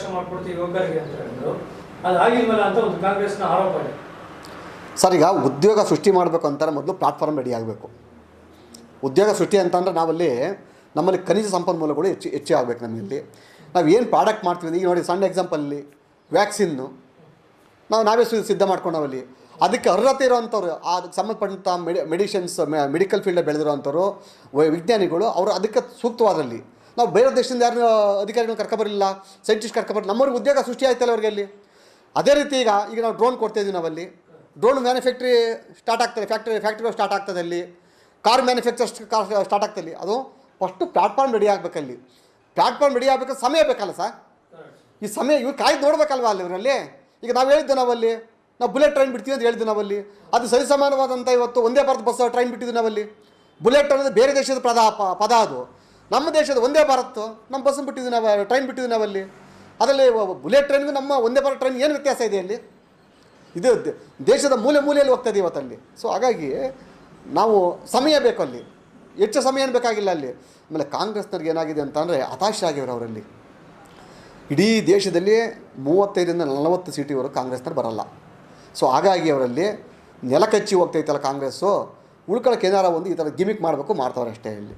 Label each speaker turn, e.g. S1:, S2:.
S1: ಅವಕಾಶ ಮಾಡಿಕೊಡ್ತೀವಿ ಯುವಕರಿಗೆ ಅಂತ ಹೇಳಿದ್ರು. ಅದು ಆಗಿಲ್ವಲ್ಲ ಅಂತ ಒಂದು ಕಾಂಗ್ರೆಸ್ನ ಆರೋಪ ಇದೆ.
S2: ಸರ್, ಈಗ ಉದ್ಯೋಗ ಸೃಷ್ಟಿ ಮಾಡಬೇಕು ಅಂತಾರೆ, ಮೊದಲು ಪ್ಲಾಟ್ಫಾರ್ಮ್ ರೆಡಿ ಆಗಬೇಕು. ಉದ್ಯೋಗ ಸೃಷ್ಟಿ ಅಂತಂದ್ರೆ ನಾವಲ್ಲಿ ನಮ್ಮಲ್ಲಿ ಖನಿಜ ಸಂಪನ್ಮೂಲಗಳು ಹೆಚ್ಚು ಹೆಚ್ಚು ಆಗಬೇಕು ನಮ್ಮಲ್ಲಿ ನಾವು ಏನು ಪ್ರಾಡಕ್ಟ್ ಮಾಡ್ತೀವಿ ಈಗ ನೋಡಿ ಸಣ್ಣ ಎಕ್ಸಾಂಪಲ್ಲಿ ವ್ಯಾಕ್ಸಿನ್ನು ನಾವು ನಾವೇ ಸಿದ್ಧ ಮಾಡ್ಕೊಂಡು ನಾವಲ್ಲಿ ಅದಕ್ಕೆ ಅರ್ಹತೆ ಇರೋವಂಥವ್ರು ಅದಕ್ಕೆ ಸಂಬಂಧಪಟ್ಟಂಥ ಮೆಡಿ ಮೆಡಿಷನ್ಸ್ ಮೆಡಿಕಲ್ ಫೀಲ್ಡ್ ಬೆಳೆದಿರೋವಂಥವ್ರು ವಿಜ್ಞಾನಿಗಳು, ಅವರು ಅದಕ್ಕೆ ಸೂಕ್ತವಾದಲ್ಲಿ ನಾವು ಬೇರೆ ದೇಶದಿಂದ ಯಾರು ಅಧಿಕಾರಿಗಳು ಕರ್ಕೊಬರಲಿಲ್ಲ ಸೈಂಟಿಸ್ಟ್ ಕರ್ಕೊಬರಲಿಲ್ಲ ನಮ್ಮವ್ರಿಗೆ ಉದ್ಯೋಗ ಸೃಷ್ಟಿ ಆಯ್ತಲ್ಲ ಅವ್ರಿಗೆ ಅಲ್ಲಿ. ಅದೇ ರೀತಿ ಈಗ ಈಗ ನಾವು ಡ್ರೋನ್ ಕೊಡ್ತಾ ನಾವು ನಾವಲ್ಲಿ. ಡ್ರೋನ್ ಮ್ಯಾನುಫ್ಯಾಕ್ಟ್ರಿ ಸ್ಟಾರ್ಟ್ ಆಗ್ತದೆ ಫ್ಯಾಕ್ಟ್ರಿ ಫ್ಯಾಕ್ಟ್ರಿಗಳು ಸ್ಟಾರ್ಟ್ ಆಗ್ತದೆ ಅಲ್ಲಿ. ಕಾರ್ ಮ್ಯಾನುಫ್ಯಾಕ್ಚರ್ ಸ್ಟಾರ್ಟ್ ಆಗ್ತದೆ ಅದು ಫಸ್ಟು ಪ್ಲಾಟ್ಫಾರ್ಮ್ ರೆಡಿ ಆಗಬೇಕಲ್ಲಿ ಪ್ಲಾಟ್ಫಾರ್ಮ್ ರೆಡಿ ಆಗಬೇಕು, ಸಮಯ ಬೇಕಲ್ಲ ಸರ್? ಈ ಸಮಯ ಇವ್ರು ಕಾಯ್ದು ನೋಡ್ಬೇಕಲ್ವ ಅಲ್ಲಿ ಇವರಲ್ಲಿ ಈಗ ನಾವು ಹೇಳಿದ್ದೆ ನಾವಲ್ಲಿ, ನಾವು ಬುಲೆಟ್ ಟ್ರೈನ್ ಬಿಡ್ತೀವಿ ಅಂತ ಹೇಳಿದ್ವಿ ನಾವಲ್ಲಿ. ಅದು ಸರಿಸಮಾನವಾದಂಥ ಇವತ್ತು ಒಂದೇ ಭಾರತ ಬಸ್ ಟ್ರೈನ್ ಬಿಟ್ಟಿದ್ವಿ ನಾವಲ್ಲಿ. ಬುಲೆಟ್ ಅನ್ನೋದು ಬೇರೆ ದೇಶದ ಪದ ಪದ ಅದು. ನಮ್ಮ ದೇಶದ ಒಂದೇ ಭಾರತ್, ನಮ್ಮ ಬಸ್ಸನ್ನು ಬಿಟ್ಟಿದ್ವಿ ನಾವು, ಟ್ರೈನ್ ಬಿಟ್ಟಿದ್ವಿ ನಾವಲ್ಲಿ. ಅದರಲ್ಲಿ ಬುಲೆಟ್ ಟ್ರೈನ್ಗೂ ನಮ್ಮ ಒಂದೇ ಭಾರತ ಟ್ರೈನ್ ಏನು ವ್ಯತ್ಯಾಸ ಇದೆ ಅಲ್ಲಿ? ಇದು ದೇಶದ ಮೂಲೆ ಮೂಲೆಯಲ್ಲಿ ಹೋಗ್ತಾ ಇದೆ ಇವತ್ತಲ್ಲಿ. ಸೊ ಹಾಗಾಗಿ ನಾವು ಸಮಯ ಬೇಕು ಅಲ್ಲಿ. ಹೆಚ್ಚು ಸಮಯ ಏನು ಬೇಕಾಗಿಲ್ಲ ಅಲ್ಲಿ. ಆಮೇಲೆ ಕಾಂಗ್ರೆಸ್ನವ್ರಿಗೆ ಏನಾಗಿದೆ ಅಂತಂದರೆ ಹತಾಶೆ ಆಗಿವ್ರು ಅವರಲ್ಲಿ. ಇಡೀ ದೇಶದಲ್ಲಿ ಮೂವತ್ತೈದರಿಂದ ನಲವತ್ತು ಸೀಟಿವರೆಗೂ ಕಾಂಗ್ರೆಸ್ನವ್ರು ಬರಲ್ಲ. ಸೊ ಹಾಗಾಗಿ ಅವರಲ್ಲಿ ನೆಲಕಚ್ಚಿ ಹೋಗ್ತೈತಲ್ಲ ಕಾಂಗ್ರೆಸ್ಸು ಉಳ್ಕೊಳ್ಳೋಕೆ ಏನಾರ ಒಂದು ಈ ಥರ ಗಿಮಿಕ್ ಮಾಡಬೇಕು ಮಾಡ್ತಾವ್ರೆ ಅಷ್ಟೇ ಇಲ್ಲಿ.